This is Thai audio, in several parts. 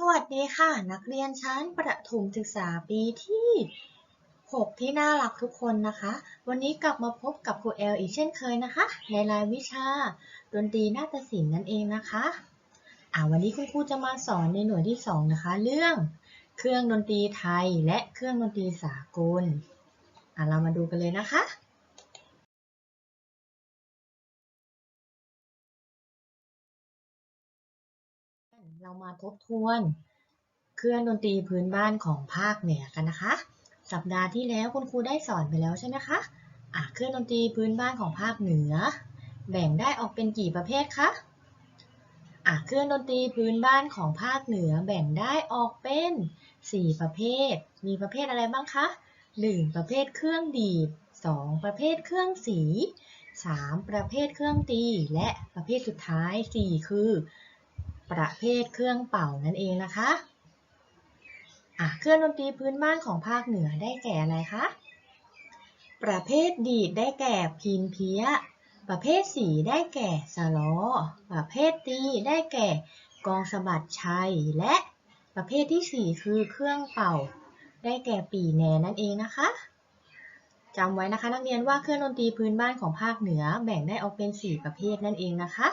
สวัสดีค่ะ นักเรียนชั้นประถมศึกษาปีที่ 6 ที่น่ารักทุกคนนะคะ วันนี้กลับมาพบกับครูแอลอีกเช่นเคยนะคะ ในรายวิชาดนตรีนาฏศิลป์นั่นเองนะคะอ่าวันนี้คุณครูจะมาสอนในหน่วยที่ 2 นะคะ เรื่องเครื่องดนตรีไทยและเครื่องดนตรีสากลอ่าเรามาดูกันเลยนะคะ เรามาทบทวน เครื่องดนตรีพื้นบ้านของภาคเหนือกันนะคะ สัปดาห์ที่แล้วคุณครูได้สอนไปแล้วใช่ไหมคะะเครื่องดนตรีพื้นบ้านของภาคเหนือ แบ่งได้ออกเป็นกี่ประเภทคะะเครื่องดนตรีพื้นบ้านของภาคเหนือแบ่งได้ออกเป็น 4 ประเภท มีประเภทอะไรบ้างคะ 1. ประเภทเครื่องดีด 2. ประเภทเครื่องสี 3. ประเภทเครื่องตี และประเภทสุดท้าย 4 คือ ประเภทเครื่องเป่านั่นเองนะคะอะเครื่องดนตรีพื้นบ้านของภาคเหนือได้แก่อะไรคะ ประเภทดีดได้แก่พินเพี้ย ประเภทสีได้แก่สลอ ประเภทตีได้แก่กองสะบัดชัย และประเภทที่ 4 คือเครื่องเป่า ได้แก่ปีแหนนั่นเองนะคะจำไว้นะคะนักเรียนว่าเครื่องดนตรีพื้นบ้านของภาคเหนือแบ่งได้ออกเป็น 4 ประเภทนั่นเองนะคะ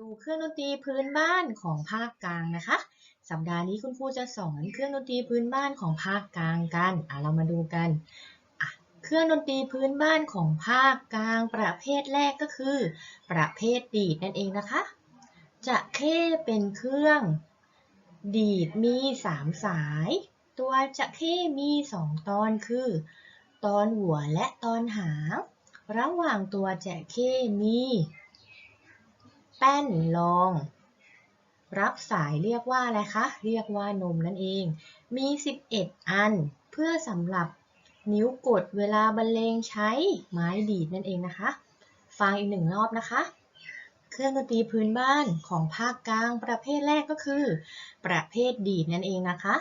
ดูเครื่องดนตรีพื้นบ้านของภาคกลางนะคะ สัปดาห์นี้คุณครูจะสอนเครื่องดนตรีพื้นบ้านของภาคกลางกันอะเรามาดูกันอะเครื่องดนตรีพื้นบ้านของภาคกลางประเภทแรกก็คือ ประเภทดีดนั่นเองนะคะ จะเข้เป็นเครื่องดีดมี 3 สาย ตัวจะเข้มี 2 ตอนคือ ตอนหัวและตอนหาง ระหว่างตัวจะเข้มี แป้นรอง รับสายเรียกว่าอะไรคะ เรียกว่านมนั่นเอง มี 11 อัน เพื่อสำหรับนิ้วกดเวลาบรรเลงใช้ไม้ดีดนั่นเองนะคะ ฟังอีกหนึ่งรอบนะคะ เครื่องดนตรีพื้นบ้านของภาคกลางประเภทแรกก็คือ ประเภทดีดนั่นเองนะคะ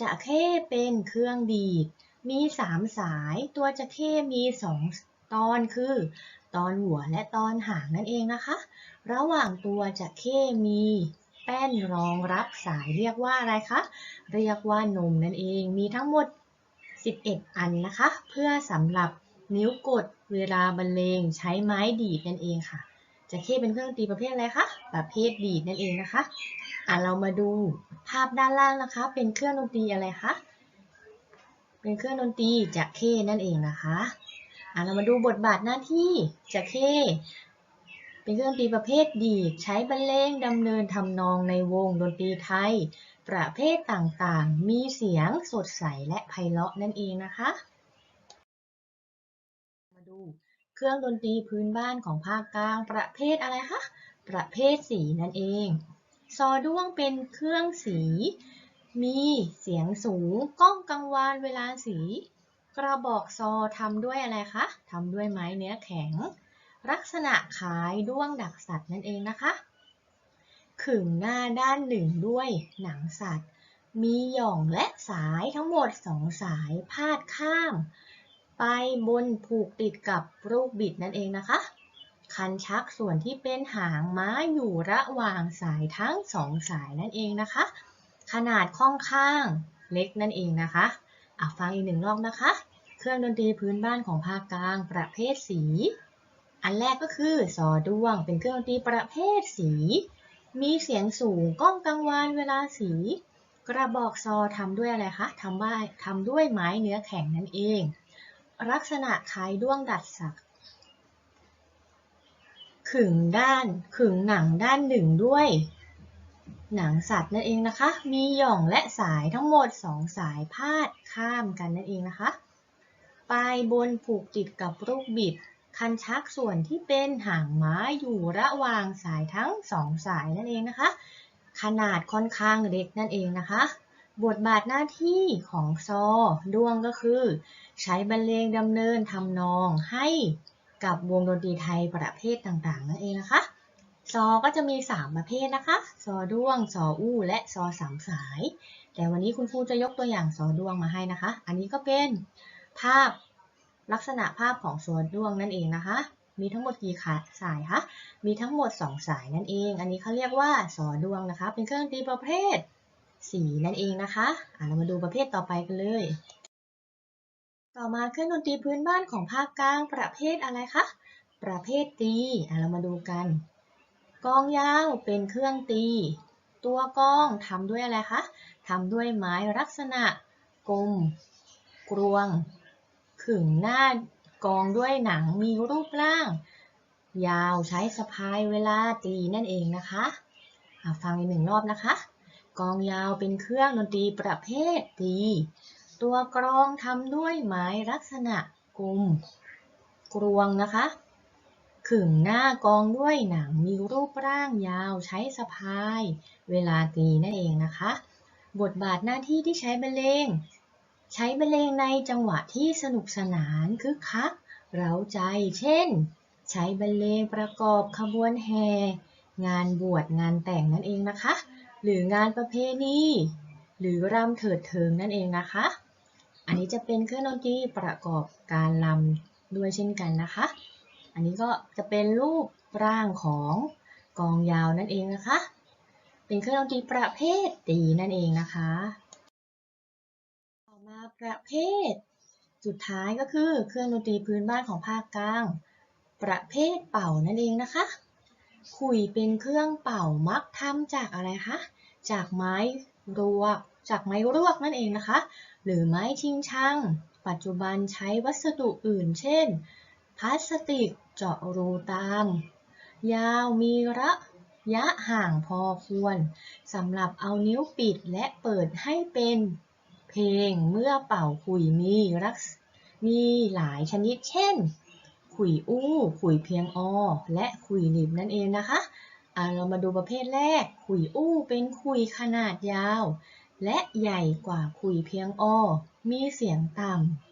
จะเข้เป็นเครื่องดีด มี 3 สาย ตัวจะเข้มี 2 ตอนคือ ตอนหัวและตอนหางนั่นเองนะคะ ระหว่างตัวจะเข้มีแป้นรองรับสายเรียกว่าอะไรคะ เรียกว่านมนั่นเอง มีทั้งหมด 11 อันนะคะ เพื่อสำหรับนิ้วกดเวลาบรรเลงใช้ไม้ดีดนั่นเองค่ะ จะเข้เป็นเครื่องดนตรีประเภทอะไรคะ ประเภทดีดนั่นเองนะคะ อะเรามาดูภาพด้านล่างนะคะ เป็นเครื่องดนตรีอะไรคะ เป็นเครื่องดนตรีจะเข้นั่นเองนะคะ อะเรามาดูบทบาทหน้าที่จะเขเป็นเครื่องดนตรีประเภทดีดใช้บรรเลงดำเนินทำนองในวงดนตรีไทย ประเภทต่างๆ มีเสียงสดใสและไพเราะนั่นเองนะคะ มาดูเครื่องดนตรีพื้นบ้านของภาคกลางประเภทอะไรคะประเภทสีนั่นเอง ซอด้วงเป็นเครื่องสี มีเสียงสูง ก้องกังวานเวลาสี กระบอกซอทำด้วยอะไรคะทำด้วยไม้เนื้อแข็ง ลักษณะคล้ายด้วงดักสัตว์นั่นเองนะคะขึงหน้าด้านหนึ่งด้วยหนังสัตว์ มีหย่องและสายทั้งหมดสองสายพาดข้าม ไปบนผูกติดกับลูกบิดนั่นเองนะคะ คันชักส่วนที่เป็นหางม้าอยู่ระหว่างสายทั้งสองสายนั่นเองนะคะ ขนาดค่อนข้างเล็กนั่นเองนะคะ อะฟังอีกหนึ่งรอบนะคะ เครื่องดนตรีพื้นบ้านของภาคกลางประเภทสี อันแรกก็คือซอด้วง เป็นเครื่องดนตรีประเภทสี มีเสียงสูงก้องกังวานเวลาสี กระบอกซอทำด้วยอะไรคะทำว่าทำด้วยไม้เนื้อแข็งนั่นเอง ลักษณะคล้ายด้วงดัดสักขึงด้านขึงหนังด้านหนึ่งด้วย หนังสัตว์นั่นเองนะคะ มีหย่องและสายทั้งหมดสองสายพาดข้ามกันนั่นเองนะคะ ปลายบนผูกติดกับลูกบิด คันชักส่วนที่เป็นหางม้าอยู่ระหว่างสายทั้งสองสายนั่นเองนะคะ ขนาดค่อนข้างเล็กนั่นเองนะคะ บทบาทหน้าที่ของซอด้วงก็คือ ใช้บรรเลงดำเนินทำนองให้กับวงดนตรีไทยประเภทต่างๆนั่นเองนะคะ ซอก็จะมี 3 ประเภทนะคะ ซอด้วง ซออู้ และซอสามสาย แต่วันนี้คุณครูจะยกตัวอย่างซอด้วงมาให้นะคะ อันนี้ก็เป็นภาพลักษณะภาพของซอด้วงนั่นเองนะคะ มีทั้งหมดกี่ขาสายคะ มีทั้งหมด 2 สายนั่นเอง อันนี้เขาเรียกว่าสอด้วงนะคะ เป็นเครื่องดนตรีประเภทสีนั่นเองนะคะอะเรามาดูประเภทต่อไปกันเลย ต่อมาเครื่องดนตรีพื้นบ้านของภาคกลางประเภทอะไรคะ ประเภทตีอะเรามาดูกัน กองยาวเป็นเครื่องตี ตัวกองทำด้วยอะไรคะทำด้วยไม้ลักษณะกลมกรวง ขึงหน้ากองด้วยหนังมีรูปร่าง ยาวใช้สะพายเวลาตีนั่นเองนะคะฟังอีกหนึ่งรอบนะคะ กองยาวเป็นเครื่องดนตรีประเภทตี ตัวกรองทำด้วยไม้ลักษณะกลมกรวงนะคะ ขึงหน้ากองด้วยหนังมีรูปร่างยาวใช้สะพาย เวลาตีนั่นเองนะคะ บทบาทหน้าที่ที่ใช้บรรเลง ใช้บรรเลงในจังหวะที่สนุกสนานคึกคัก เร้าใจ เช่น ใช้บรรเลงประกอบขบวนแห่งานบวชงานแต่งนั่นเองนะคะ หรืองานประเพณีหรือรำเถิดเทิงนั่นเองนะคะ อันนี้จะเป็นเครื่องดนตรีประกอบการรำด้วยเช่นกันนะคะ อันนี้ก็จะเป็นรูปร่างของกองยาวนั่นเองนะคะ เป็นเครื่องดนตรีประเภทตีนั่นเองนะคะ ต่อมาประเภท สุดท้ายก็คือเครื่องดนตรีพื้นบ้านของภาคกลาง ประเภทเป่านั่นเองนะคะ ขุยเป็นเครื่องเป่ามักทำจากอะไรคะ จากไม้รวก จากไม้รวกนั่นเองนะคะ หรือไม้ชิงชัง ปัจจุบันใช้วัสดุอื่น เช่น พลาสติก เจาะรูตาม ยาวมีระยะห่างพอควรสำหรับเอานิ้วปิดและเปิดให้เป็นเพลงเมื่อเป่าขุยมีรักมีหลายชนิดเช่น ขุยอู้ขุยเพียงอ และขุยหนิบนั่นเองนะคะอะเรามาดูประเภทแรก ขุยอู้เป็นขุยขนาดยาว และใหญ่กว่าขุยเพียงอ มีเสียงต่ำ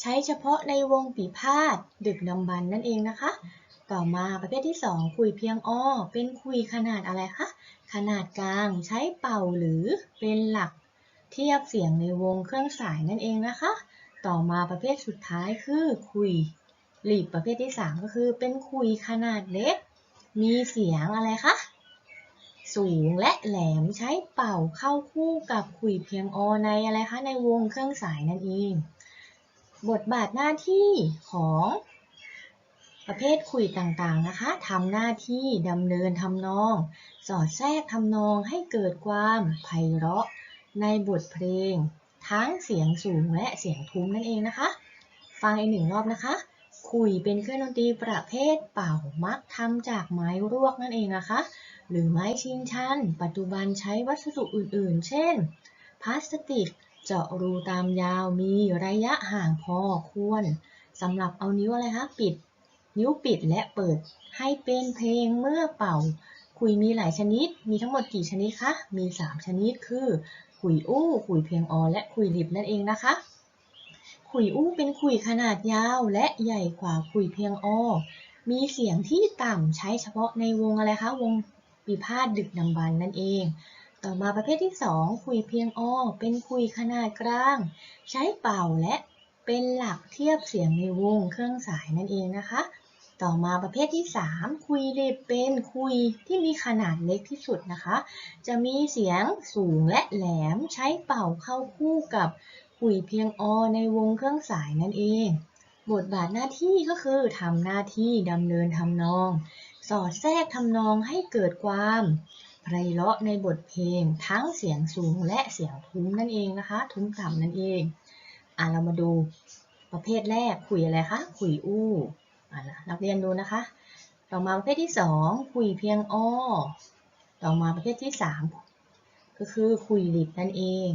ใช้เฉพาะในวงปีพาดดึกดำบรรนั่นเองนะคะ ต่อมาประเภทที่ 2 คุยเพียงอ้อ เป็นคุยขนาดอะไรคะ ขนาดกลางใช้เป่าหรือเป็นหลักเทียบเสียงในวงเครื่องสายนั่นเองนะคะ ต่อมาประเภทสุดท้ายคือคุยหลีบประเภทที่ 3 ก็คือเป็นคุยขนาดเล็ก มีเสียงอะไรคะสูงและแหลมใช้เป่าเข้าคู่กับคุยเพียงอในอะไรคะในวงเครื่องสายนั่นเอง บทบาทหน้าที่ของประเภทคุยต่างๆนะคะทำหน้าที่ดำเนินทำนอง สอดแทรกทำนองให้เกิดความไพเราะ ในบทเพลง ทั้งเสียงสูงและเสียงทุ้มนั่นเองนะคะ ฟังอีกหนึ่งรอบนะคะ คุยเป็นเครื่องดนตรีประเภทเป่ามักทำจากไม้รวกนั่นเองนะคะ หรือไม้ชิงชัน ปัจจุบันใช้วัสดุอื่นๆ เช่น พลาสติก เจาะรูตามยาวมีระยะห่างพอควรสำหรับเอานิ้วอะไรคะปิด นิ้วปิดและเปิดให้เป็นเพลงเมื่อเป่า คุยมีหลายชนิด มีทั้งหมดกี่ชนิดคะมี 3 ชนิดคือคุยอู้คุยเพียงออและคุยริบนั่นเองนะคะคุยอู้เป็นคุยขนาดยาวและใหญ่กว่าคุยเพียงออมีเสียงที่ต่ำใช้เฉพาะในวงอะไรคะวงปีพาดดึกดำบรรนั่นเอง ต่อมาประเภทที่ 2 คุยเพียงออเป็นคุยขนาดกลาง ใช้เป่าและเป็นหลักเทียบเสียงในวงเครื่องสายนั่นเองนะคะ ต่อมาประเภทที่ 3 คุยเรบเป็นคุยที่มีขนาดเล็กที่สุดนะคะ จะมีเสียงสูงและแหลมใช้เป่าเข้าคู่กับคุยเพียงอในวงเครื่องสายนั่นเอง บทบาทหน้าที่ก็คือทำหน้าที่ดำเนินทำนอง สอดแทรกทำนองให้เกิดความ ไพเราะในบทเพลงทั้งเสียงสูงและเสียงทุ้มนั่นเองนะคะ ทุ้มต่ำนั่นเองอะเรามาดูประเภทแรกคุยอะไรคะคุยอู้อะนักเรียนดูนะคะต่อมาประเภทที่สองคุยเพียงอ้อต่อมาประเภทที่สามก็คือคุยหลิบนั่นเอง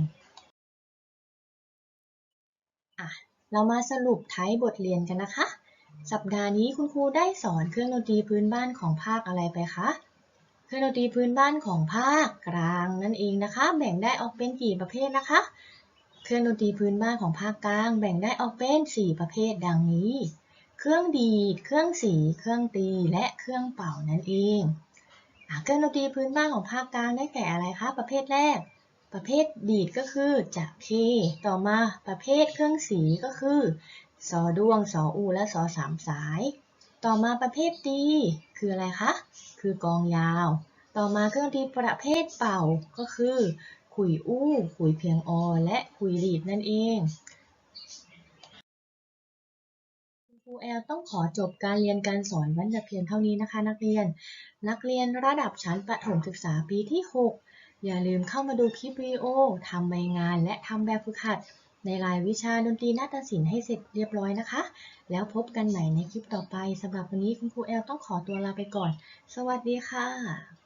อะเรามาสรุปท้ายบทเรียนกันนะคะ สัปดาห์นี้คุณครูได้สอนเครื่องดนตรีพื้นบ้านของภาคอะไรไปคะ เครื่องดนตรีพื้นบ้านของภาคกลางนั่นเองนะคะ แบ่งได้ออกเป็นกี่ประเภทนะคะ เครื่องดนตรีพื้นบ้านของภาคกลาง แบ่งได้ออกเป็น 4 ประเภทดังนี้ เครื่องดีด เครื่องสี เครื่องตี และเครื่องเป่านั่นเองอเครื่องดนตรีพื้นบ้านของภาคกลางได้แก่อะไรคะ ประเภทแรก ประเภทดีดก็คือจักเพต่อมาประเภทเครื่องสีก็คือซอด้วงซออูและซอสามสาย ต่อมาประเภทตีคืออะไรคะ คือกองยาว ต่อมาเครื่องดนตรีประเภทเป่าก็คือขุยอู้ ขุยเพียงอ และขุยหลีดนั่นเองครูแอลต้องขอจบการเรียนการสอนวันแต่เพียงเท่านี้นะคะ นักเรียน นักเรียนระดับชั้นประถมศึกษาปีที่ 6 อย่าลืมเข้ามาดูคลิปวิดีโอทำใบงานและทำแบบฝึกหัด ในรายวิชาดนตรีนาฏศิลป์ให้เสร็จเรียบร้อยนะคะ แล้วพบกันใหม่ในคลิปต่อไปสำหรับวันนี้คุณครูแอลต้องขอตัวลาไปก่อน สวัสดีค่ะ